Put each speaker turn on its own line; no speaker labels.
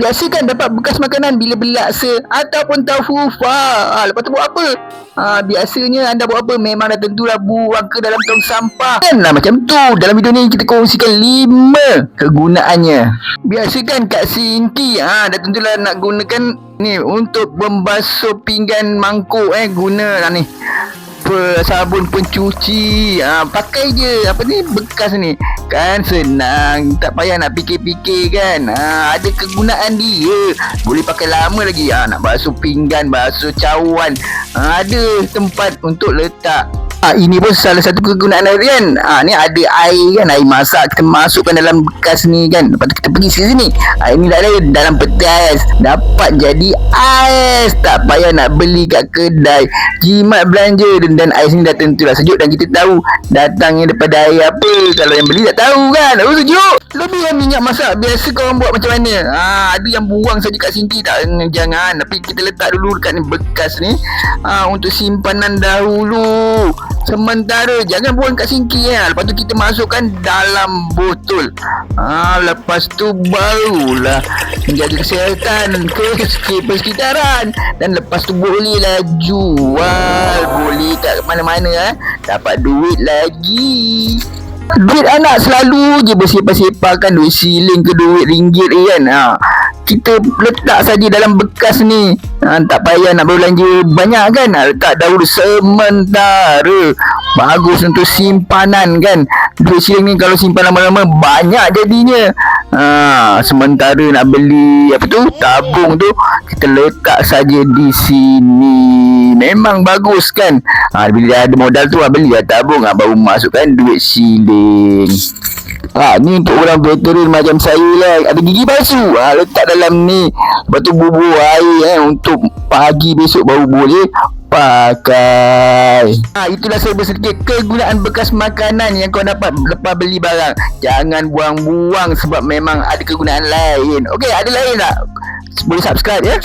Biasa kan dapat bekas makanan bila beli laksa ataupun tahu fa. Ha, lepas tu buat apa? Ha, biasanya anda buat apa? Memang dah tentulah buang ke dalam tong sampah. Kan lah macam tu. Dalam video ni kita kongsikan lima kegunaannya. Biasa kan Kak Sinki ha, dah tentulah nak gunakan ni untuk membasuh pinggan mangkuk eh guna lah ni apa sabun pencuci. Ha, pakai je. Apa ni? Bekas ni. Kan senang. Tak payah nak fikir-fikir kan? Ha, ada kegunaan dia. Boleh pakai lama lagi. Ha, nak basuh pinggan basuh cawan. Ha, ada tempat untuk letak Ha, ini pun salah satu kegunaan air kan. Ha, ni ada air kan, air masak kita masukkan dalam bekas ni kan. Lepas tu kita pergi sini sini. Ha, ini dah ada dalam peti ais. Dapat jadi ais. Tak payah nak beli kat kedai. Jimat belanja dan, dan ais ni dah tentulah sejuk dan kita tahu datangnya daripada air apa. Kalau yang beli tak tahu kan. Oh sejuk. Lebih yang minyak masak biasa kau orang buat macam mana? Ha, ada yang buang saja kat sinki tak jangan. Tapi kita letak dulu dekat ni bekas ni. Ha, untuk simpanan dahulu. Sementara jangan buang kat sinki ya. Lepas tu kita masukkan dalam botol. Ha, lepas tu barulah menjaga kesihatan ke persekitaran dan lepas tu bolehlah jual. Boleh kat mana-mana eh? Dapat duit lagi. Duit anak selalu je bersepah-sepahkan duit siling ke duit ringgit kan ha kita letak saja dalam bekas ni. Ha, tak payah nak berbelanja banyak kan. Ha, letak dahulu sementara. Bagus untuk simpanan kan. Duit siling ni kalau simpan lama-lama banyak jadinya. Ha, sementara nak beli apa tu? Tabung tu kita letak saja di sini. Memang bagus kan. Ha, bila ada modal tu ha, beli lah tabung. Ha, baru masukkan duit siling Ha, ni untuk orang veteran macam saya lah. Ada gigi palsu. Ha, Letak dalam ni. Lepas tu bubur air eh, Untuk pagi besok baru boleh pakai. Ha, Itulah serba sedikit kegunaan bekas makanan Yang kau dapat lepas beli barang. Jangan buang-buang Sebab memang ada kegunaan lain. Okey ada lain tak? Boleh subscribe ya